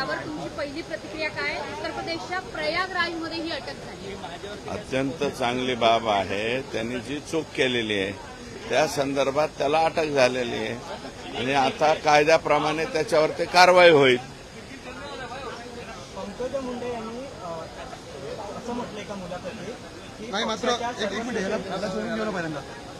यावर तुमची पहिली प्रतिक्रिया काय? उत्तर प्रदेशच्या प्रयागराजमध्ये ही अटक झाली. अत्यंत चांगली बाब आहे. त्यांनी जी चूक केलेली आहे त्या संदर्भात त्याला अटक झालेली आहे. आणि आता कायद्याप्रमाणे त्याच्यावर ते कारवाई होईल. पंकजा मुंडे यांनी असं म्हटलंय का मुलाखतीत नाही मात्र एक मिनिट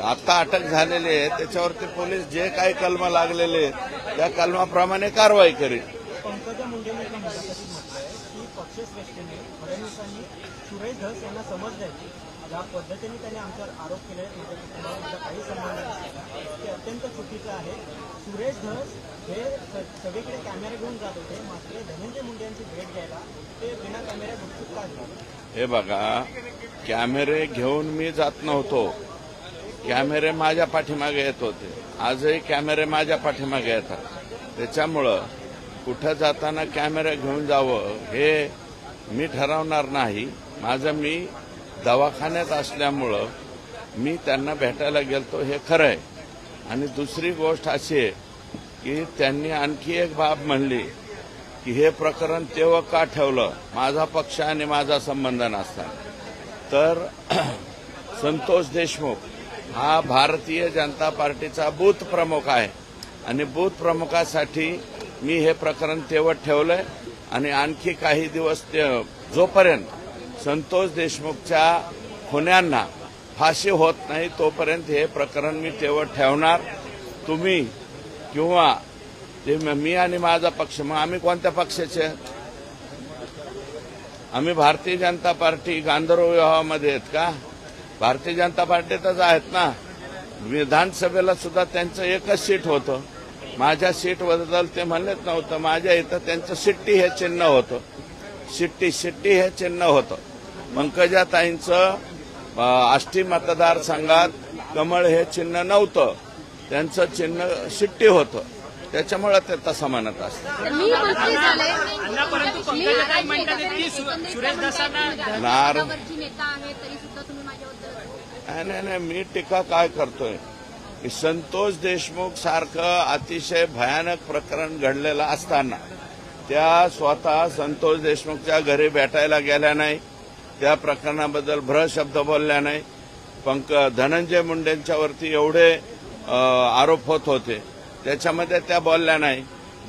आता अटक झालेली आहे. त्याच्यावरती पोलीस जे काही कलम लागलेले आहेत त्या कलमाप्रमाणे कारवाई करील पंकजा मुंडेंनी एका मुलाखतीत म्हटलंय की पक्षश्रेष्ठींनी फडणवीसांनी सुरेश धस यांना समज द्यायची. ज्या पद्धतीने त्यांनी आमच्यावर आरोप केले तुमच्या कुटुंबाला काही संबंध नसताना ते अत्यंत चुकीचं आहे. सुरेश धस हे स- सगळीकडे कॅमेरे घेऊन जात होते. मात्र धनंजय मुंडे यांची भेट घ्यायला ते बिना कॅमेऱ्या गुपचूप का गेले हे बघा कॅमेरे घेऊन मी जात नव्हतो. कॅमेरे माझ्या पाठीमागे येत होते. आजही कॅमेरे माझ्या पाठीमागे येतात. त्याच्यामुळं कुठं जाताना कॅमेरा घेऊन जावं हे मी ठरवणार नाही. माझं मी दवाखान्यात असल्यामुळं मी त्यांना भेटायला गेलतो हे खरं आहे आणि दुसरी गोष्ट अशी आहे की त्यांनी आणखी एक बाब म्हणली की हे प्रकरण तेव्हा का ठेवलं? माझा पक्ष आणि माझा संबंध नसता तर संतोष देशमुख हा भारतीय जनता पार्टीचा बूथ प्रमुख आहे. आणि बूथ प्रमुखासाठी मी हे प्रकरण तेवत ठेवलंय. आणि आणखी काही दिवस ते जोपर्यंत संतोष देशमुखच्या खुन्यांना फाशी होत नाही तोपर्यंत हे प्रकरण मी तेवत ठेवणार. तुम्ही किंवा ते मी आणि माझा पक्ष मग आम्ही कोणत्या पक्षाचे? आम्ही भारतीय जनता पार्टी गांधर्व विवाहामध्ये आहेत का? भारतीय जनता पार्टीतच आहेत ना. विधानसभेला सुद्धा त्यांचं एकच सीट होतं. माझ्या सीटबद्दल ते म्हणलेच नव्हतं. माझ्या इथं त्यांचं शिट्टी हे चिन्ह होतं. शिट्टी शिट्टी हे चिन्ह होतं. पंकजाताईंचं आष्टी मतदारसंघात कमळ हे चिन्ह नव्हतं. त्यांचं चिन्ह शिट्टी होतं. त्याच्यामुळे ते तसं म्हणत असतं नाही नाही नाही मी टीका काय करतोय? की संतोष देशमुख सारखं अतिशय भयानक प्रकरण घडलेलं असताना त्या स्वतः संतोष देशमुखच्या घरी भेटायला गेल्या नाही त्या प्रकरणाबद्दल भ्र शब्द बोलल्या नाही. पंक धनंजय मुंडेंच्यावरती एवढे आरोप होत होते. त्याच्यामध्ये त्या बोलल्या नाही.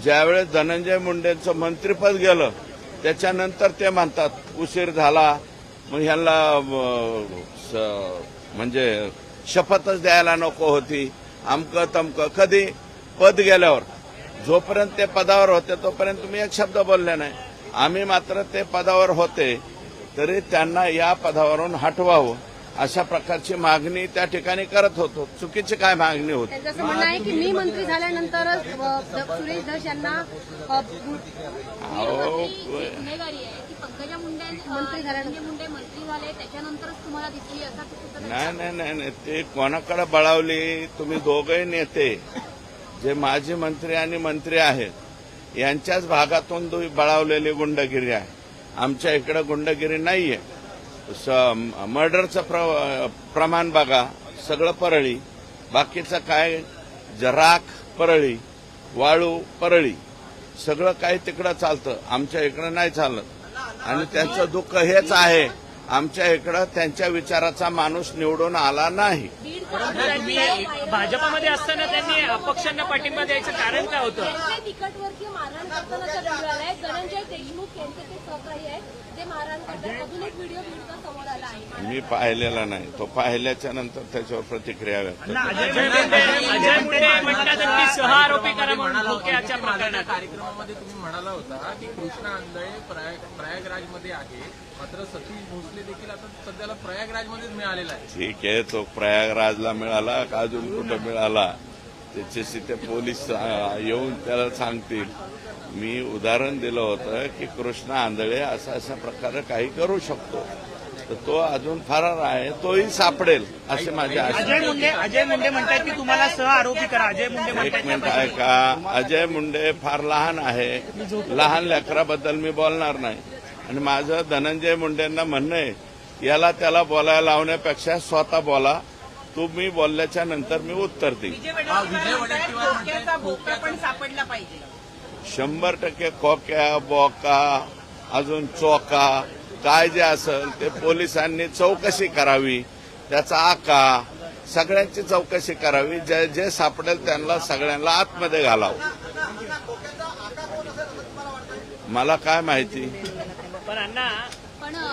ज्यावेळेस धनंजय मुंडेंचं मंत्रिपद गेलं त्याच्यानंतर ते म्हणतात उशीर झाला. मग ह्यांना स- म्हणजे शपथच द्यायला नको होती. अमकं तमकं. कधी? पद गेल्यावर. जोपर्यंत ते पदावर होते तोपर्यंत तुम्ही एक शब्द बोलले नाही. आम्ही मात्र ते पदावर होते तरी त्यांना या पदावरून हटवावं. अशा प्रकारची मागणी त्या ठिकाणी करत होतो. चुकीची काय मागणी होती? असं म्हणणं आहे की मी मंत्री द- सुरेश धस यांना अ, अहो, गुन्हेगारी आहे की पंकजा मुंडे मंत्री झाल्यानंतर. मुंडे मंत्री झाले त्याच्यानंतरच तुम्हाला दिसली असा चुकीचा नाही नाही नाही नाही. ते कोणाकडे बळावली? तुम्ही दोघंही नेते जे माजी मंत्री आणि मंत्री आहेत यांच्याच भागातून तुम्ही बळावलेली गुंडगिरी आहे. आमच्या इकडे गुंडगिरी नाहीये. स- मर्डरचं प्र, प्रमाण बघा सगळं परळी. बाकीचं काय? जराख परळी वाळू परळी. सगळं काही तिकडं चालतं. आमच्या इकडं नाही चालत. आणि त्यांचं दुःख हेच आहे. आमच्या इकडं त्यांच्या विचाराचा माणूस निवडून आला नाही. भाजपामध्ये असताना त्यांनी अपक्षांना पाठिंबा द्यायचं कारण काय होतं? तिकटवरती मारहाण करतानाचा व्हिडिओ आलाय. धनंजय देशमुख यांचे ते सहकारी आहेत. ते मारहाण करतात. अजून एक व्हिडिओ बीडचा समोर आला आहे. मी पाहिलेला नाही. तो पाहिल्याच्या नंतर त्याच्यावर प्रतिक्रिया व्यक्त अण्णा, अजय मुंडे अजय मुंडे म्हणतात की सह आरोपी करा म्हणून खोक्याच्या प्रकरणात. कार्यक्रमामध्ये तुम्ही म्हणाला होता की कृष्णा आंधळे प्रयाग प्रयागराजमध्ये आहे. मात्र सतीश भोसले देखील आता सध्याला प्रयागराजमध्येच मिळालेला आहे. ठीक आहे तो प्रयागराजला मिळाला का अजून कुठं मिळाला? त्याच्याशी ते पोलीस येऊन त्याला सांगतील. मी उदाहरण दिलं होतं की कृष्णा आंधळे असा अशा प्रकारे काही करू शकतो. तर तो अजून फरार आहे तोही सापडेल असे माझे आशा. अजय मुंडे अजय मुंडे म्हणतात की तुम्हाला सह आरोपी करा. अजय मुंडे एक मिनिट आहे का अजय मुंडे फार लहान आहे. लहान लेकराबद्दल मी बोलणार नाही. आणि माझं धनंजय मुंडेंना म्हणणं आहे याला त्याला बोलायला लावण्यापेक्षा स्वतः बोला. तुम्ही बोलल्याच्या नंतर मी उत्तर देईन. विजय वडेट्टीवार म्हणतात पण सापडला पाहिजे. शंभर टक्के खोक्या बोका अजून चोका काय जे असेल ते पोलिसांनी चौकशी करावी. त्याचा आका सगळ्यांची चौकशी करावी. जे जे सापडेल त्यांना सगळ्यांना आतमध्ये घालावं. मला काय माहिती? पण अण्णा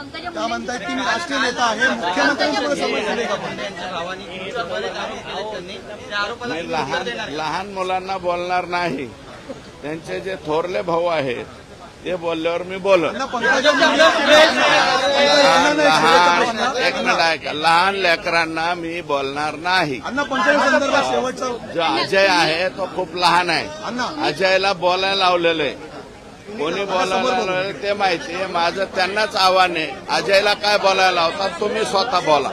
का मुंडेंची म्हणतायत की मी राष्ट्रीय नेता आहे मी लहान लहान मुलांना बोलणार नाही. त्यांचे जे थोरले भाऊ आहेत ते बोलल्यावर मी बोलत. त्यांना पंकजा मुंडे लहान लहान एक मिनिट ऐका. लहान लेकरांना मी बोलणार नाही. अण्णा पंकजा संदर्भात शेवटचा जो अजय आहे तो खूप लहान आहे. अण्णा. अजयला बोलायला लावलेलं आहे. कोणी बोलायला ते माहिती आहे माझं त्यांनाच आव्हान आहे अजयला काय बोलायला लावतात तुम्ही स्वतः बोला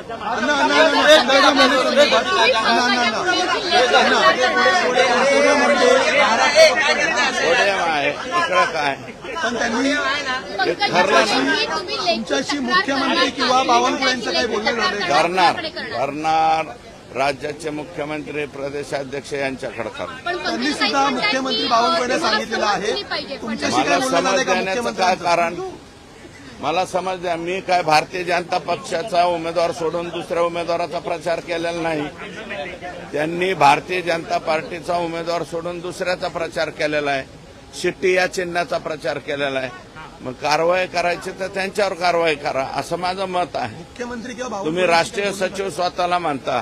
आहे इकडं काय पण त्यांनी ठरलं तुमच्याशी मुख्यमंत्री किंवा नाही. बावनकुळे यांचं काही झालंय? करणार करणार? राज्याचे मुख्यमंत्री प्रदेशाध्यक्ष यांच्याकडे त्यांनी सुद्धा मुख्यमंत्री बावनकुळे सांगितलेलं आहे. मला समज देण्याचं काय कारण? मला समज द्या मी काय भारतीय जनता पक्षाचा उमेदवार सोडून दुसऱ्या उमेदवाराचा प्रचार केलेला नाही. त्यांनी भारतीय जनता पार्टीचा उमेदवार सोडून दुसऱ्याचा प्रचार केलेला आहे. शिट्टी या चिन्हाचा प्रचार केलेला आहे. मग कारवाई करायची तर त्यांच्यावर कारवाई करा असं माझं मत आहे. मुख्यमंत्री तुम्ही राष्ट्रीय सचिव स्वतःला मानता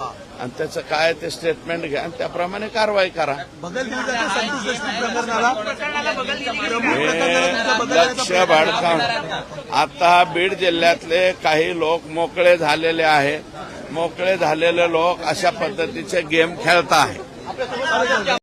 आणि त्याचं काय ते स्टेटमेंट घ्या आणि त्याप्रमाणे कारवाई करा. हे लक्ष भडकावून आता बीड जिल्ह्यातले काही लोक मोकळे झालेले आहेत. मोकळे झालेले लोक अशा पद्धतीचे गेम खेळत आहेत